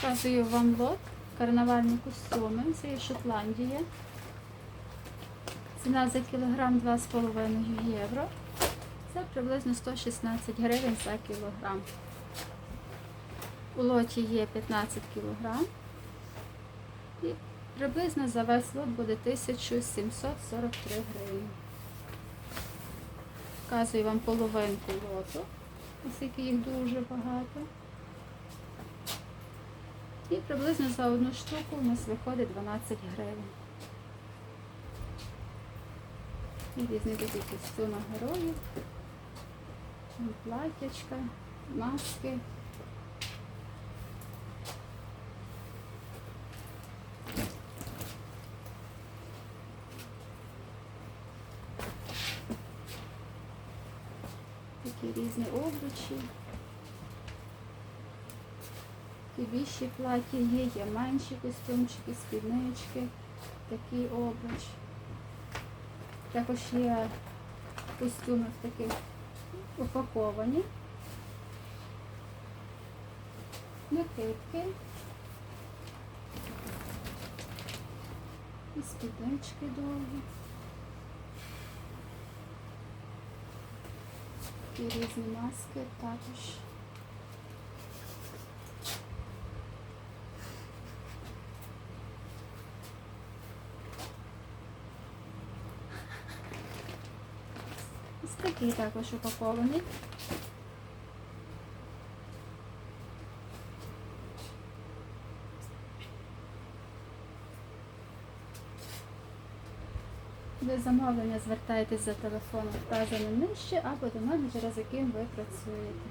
Показую вам лот. Карнавальні костюми. Це є Шотландія. Ціна за кілограм 2,5 євро. Це приблизно 116 гривень за кілограм. У лоті є 15 кілограм. І приблизно за весь лот буде 1743 гривні. Показую вам половинку лоту, оскільки їх дуже багато. І приблизно за одну штуку у нас виходить 12 гривень. І різні такі костюми героїв, платячка, маски. Такі різні обручі. І більші плаття є, є менші костюмчики, спіднички, такий обруч. Також є костюми в таких упаковані. Накидки. І спіднички довгі. І різні маски також. Ось такий також упакований. Ви замовлення звертаєтесь за телефоном вказаним нижче або до менеджера, з яким ви працюєте.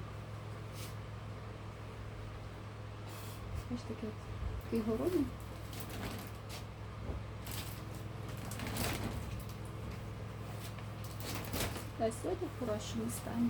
Ось такий городний. Та сьогодні в хорошому стані.